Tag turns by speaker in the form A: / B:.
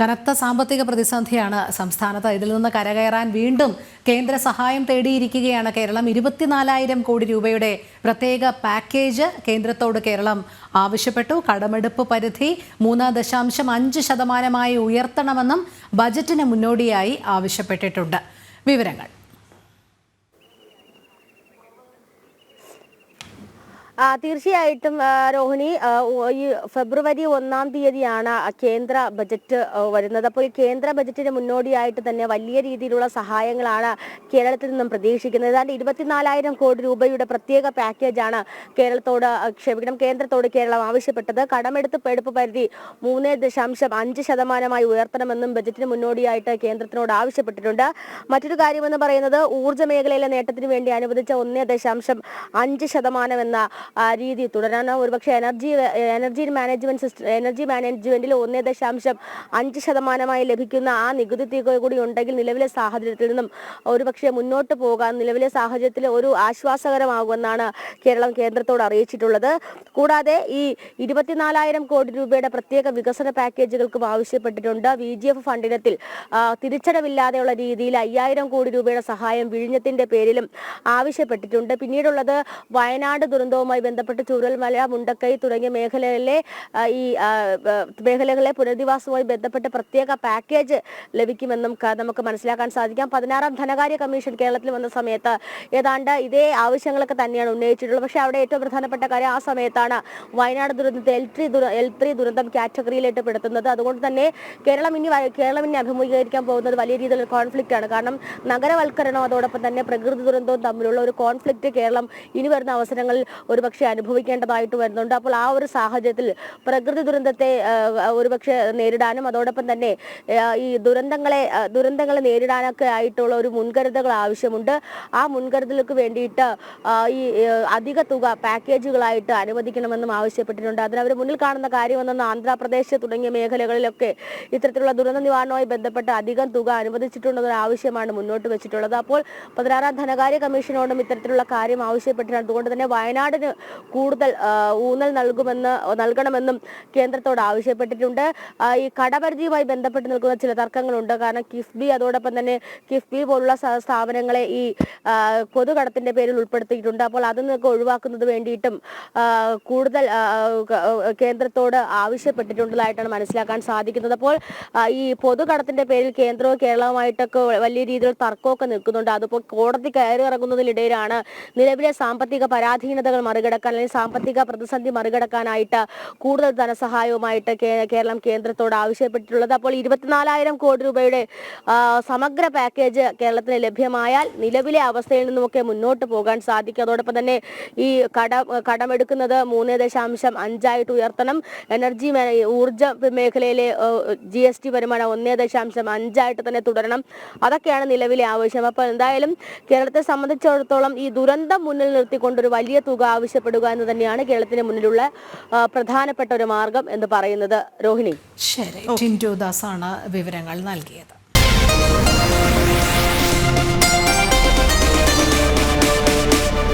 A: കനത്ത സാമ്പത്തിക പ്രതിസന്ധിയാണ് സംസ്ഥാനത്ത്. ഇതിൽ നിന്ന് കരകയറാൻ വീണ്ടും കേന്ദ്ര സഹായം തേടിയിരിക്കുകയാണ് കേരളം. ഇരുപത്തിനാലായിരം കോടി രൂപയുടെ പ്രത്യേക പാക്കേജ് കേന്ദ്രത്തോട് കേരളം ആവശ്യപ്പെട്ടു. കടമെടുപ്പ് പരിധി മൂന്ന് ദശാംശം അഞ്ച് ശതമാനമായി ഉയർത്തണമെന്നും ബജറ്റിന് മുന്നോടിയായി ആവശ്യപ്പെട്ടിട്ടുണ്ട്. വിവരങ്ങൾ
B: ആ, തീർച്ചയായിട്ടും രോഹിണി ഈ ഫെബ്രുവരി ഒന്നാം തീയതിയാണ് കേന്ദ്ര ബജറ്റ് വരുന്നത്. അപ്പോൾ ഈ കേന്ദ്ര ബജറ്റിന് മുന്നോടിയായിട്ട് തന്നെ വലിയ രീതിയിലുള്ള സഹായങ്ങളാണ് കേരളത്തിൽ നിന്നും പ്രതീക്ഷിക്കുന്നത്. ഏതാണ്ട് ഇരുപത്തിനാലായിരം കോടി രൂപയുടെ പ്രത്യേക പാക്കേജാണ് കേരളത്തോട് ക്ഷമിക്കണം കേന്ദ്രത്തോട് കേരളം ആവശ്യപ്പെട്ടത്. കടമെടുത്ത് പെടുപ്പ് പരിധി മൂന്ന് ദശാംശം അഞ്ച് ശതമാനമായി ഉയർത്തണമെന്നും ബജറ്റിന് മുന്നോടിയായിട്ട് കേന്ദ്രത്തിനോട് ആവശ്യപ്പെട്ടിട്ടുണ്ട്. മറ്റൊരു കാര്യമെന്ന് പറയുന്നത് ഊർജ മേഖലയിലെ നേട്ടത്തിന് വേണ്ടി അനുവദിച്ച ഒന്ന് ദശാംശം അഞ്ച് ശതമാനം എന്ന രീതി തുടരാൻ ഒരുപക്ഷെ energy energy management system energy മാനേജ്മെന്റിൽ ഒന്നേ ദശാംശം അഞ്ച് ശതമാനമായി ലഭിക്കുന്ന ആ നികുതി തുക കൂടി ഉണ്ടെങ്കിൽ നിലവിലെ സാഹചര്യത്തിൽ നിന്നും ഒരുപക്ഷെ മുന്നോട്ട് പോകാൻ നിലവിലെ സാഹചര്യത്തിൽ ഒരു ആശ്വാസകരമാകുമെന്നാണ് കേരളം കേന്ദ്രത്തോട് അറിയിച്ചിട്ടുള്ളത്. കൂടാതെ ഈ ഇരുപത്തിനാലായിരം കോടി രൂപയുടെ പ്രത്യേക വികസന പാക്കേജുകൾക്കും ആവശ്യപ്പെട്ടിട്ടുണ്ട്. വി ജി എഫ് ഫണ്ടിനത്തിൽ ആ, തിരിച്ചടവില്ലാതെയുള്ള രീതിയിൽ അയ്യായിരം കോടി രൂപയുടെ സഹായം വിഴിഞ്ഞത്തിന്റെ പേരിലും ആവശ്യപ്പെട്ടിട്ടുണ്ട്. പിന്നീടുള്ളത് വയനാട് ദുരന്തവുമായി ബന്ധപ്പെട്ട് ചൂരൽമല മുണ്ടക്കൈ തുടങ്ങിയ മേഖലകളിലെ ഈ മേഖലകളെ പുനരധിവാസവുമായി ബന്ധപ്പെട്ട് പ്രത്യേക പാക്കേജ് ലഭിക്കുമെന്നും നമുക്ക് മനസ്സിലാക്കാൻ സാധിക്കാം. പതിനാറാം ധനകാര്യ കമ്മീഷൻ കേരളത്തിൽ വന്ന സമയത്ത് ഏതാണ്ട് ഇതേ ആവശ്യങ്ങളൊക്കെ തന്നെയാണ് ഉന്നയിച്ചിട്ടുള്ളത്. പക്ഷേ അവിടെ ഏറ്റവും പ്രധാനപ്പെട്ട കാര്യം ആ സമയത്താണ് വയനാട് ദുരന്തത്തെ എൽ ത്രീ എൽ ത്രീ ദുരന്തം കാറ്റഗറിയിലേക്ക് പെടുത്തുന്നത്. അതുകൊണ്ട് തന്നെ കേരളം ഇനി കേരളം ഇനി അഭിമുഖീകരിക്കാൻ പോകുന്നത് വലിയ രീതിയിലുള്ള കോൺഫ്ലിക്റ്റ് ആണ് കാരണം നഗരവൽക്കരണവും അതോടൊപ്പം തന്നെ പ്രകൃതി ദുരന്തവും തമ്മിലുള്ള ഒരു കോൺഫ്ലിക്റ്റ് കേരളം ഇനി വരുന്ന അവസരങ്ങളിൽ ഒരുപക്ഷെ അനുഭവിക്കേണ്ടതായിട്ട് വരുന്നുണ്ട്. അപ്പോൾ ആ ഒരു സാഹചര്യത്തിൽ പ്രകൃതി ദുരന്തത്തെ ഒരുപക്ഷെ നേരിടാനും അതോടൊപ്പം തന്നെ ഈ ദുരന്തങ്ങളെ ദുരന്തങ്ങളെ നേരിടാനൊക്കെ ആയിട്ടുള്ള ഒരു മുൻകരുതലുകൾ ആവശ്യമുണ്ട്. ആ മുൻകരുതലുകൾക്ക് വേണ്ടിയിട്ട് ഈ അധിക തുക പാക്കേജുകളായിട്ട് അനുവദിക്കണമെന്നും ആവശ്യപ്പെട്ടിട്ടുണ്ട്. അതിന് അവർ മുന്നിൽ കാണുന്ന കാര്യം കാര്യമെന്ന് ആന്ധ്രാപ്രദേശ് തുടങ്ങിയ മേഖലകളിലൊക്കെ ഇത്തരത്തിലുള്ള ദുരന്ത നിവാരണവുമായി ബന്ധപ്പെട്ട് അധികം തുക അനുവദിച്ചിട്ടുണ്ടെന്നൊരു ആവശ്യമാണ് മുന്നോട്ട് വെച്ചിട്ടുള്ളത്. അപ്പോൾ പതിനാറാം ധനകാര്യ കമ്മീഷനോടും ഇത്തരത്തിലുള്ള കാര്യം ആവശ്യപ്പെട്ടിട്ടുണ്ട്. അതുകൊണ്ട് തന്നെ വയനാടിന് കൂടുതൽ ഊന്നൽ നൽകുമെന്ന് നൽകണമെന്നും കേന്ദ്രത്തോട് ആവശ്യപ്പെട്ടിട്ടുണ്ട്. ഈ കടപരിധിയുമായി ബന്ധപ്പെട്ട് നിൽക്കുന്ന ചില തർക്കങ്ങളുണ്ട്. കാരണം കിഫ്ബി അതോടൊപ്പം തന്നെ കിഫ്ബി പോലുള്ള സ്ഥാപനങ്ങളെ ഈ കൊതുകടത്തിന്റെ പേരിൽ ഉൾപ്പെടുത്തിയിട്ടുണ്ട്. അപ്പോൾ അതിൽ നിന്നൊക്കെ ഒഴിവാക്കുന്നത് വേണ്ടിയിട്ടും കൂടുതൽ കേന്ദ്രത്തോട് ആവശ്യപ്പെട്ടിട്ടുള്ളതായിട്ടാണ് മനസ്സിലാക്കാൻ സാധിക്കുന്നത്. അപ്പോൾ ഈ പൊതുകടത്തിന്റെ പേരിൽ കേന്ദ്രവും കേരളവുമായിട്ടൊക്കെ വലിയ രീതിയിൽ തർക്കമൊക്കെ നിൽക്കുന്നുണ്ട്. അതിപ്പോൾ കോടതി കയറി ഇറങ്ങുന്നതിനിടയിലാണ് നിലവിലെ സാമ്പത്തിക പരാധീനതകൾ മറികടക്കാൻ അല്ലെങ്കിൽ സാമ്പത്തിക പ്രതിസന്ധി മറികടക്കാനായിട്ട് കൂടുതൽ ധനസഹായവുമായിട്ട് കേരളം കേന്ദ്രത്തോട് ആവശ്യപ്പെട്ടിട്ടുള്ളത്. അപ്പോൾ ഇരുപത്തിനാലായിരം കോടി രൂപയുടെ സമഗ്ര പാക്കേജ് കേരളത്തിന് ലഭ്യമായാൽ നിലവിലെ അവസ്ഥയിൽ നിന്നുമൊക്കെ മുന്നോട്ട് പോകാൻ സാധിക്കും. അതോടൊപ്പം തന്നെ ഈ കട കടമെടുക്കുന്നത് മൂന്ന് ദശാംശം അഞ്ചായിട്ട് ഉയർത്തണം. എനർജി ഊർജ മേഖലയിലെ ജി എസ് ടി വരുമാനം ഒന്നേ ദശാംശം അഞ്ചായിട്ട് തന്നെ തുടരണം. അതൊക്കെയാണ് നിലവിലെ ആവശ്യം. അപ്പോൾ എന്തായാലും കേരളത്തെ സംബന്ധിച്ചിടത്തോളം ഈ ദുരന്തം മുന്നിൽ നിർത്തിക്കൊണ്ട് ഒരു വലിയ തുക ആവശ്യപ്പെടുക എന്ന് തന്നെയാണ് കേരളത്തിന് മുന്നിലുള്ള പ്രധാനപ്പെട്ട ഒരു മാർഗം എന്ന് പറയുന്നത്. രോഹിണി.
A: ശരി. ടിൻഡോദാസ് ദാസാണ് വിവരങ്ങൾ നൽകിയത്.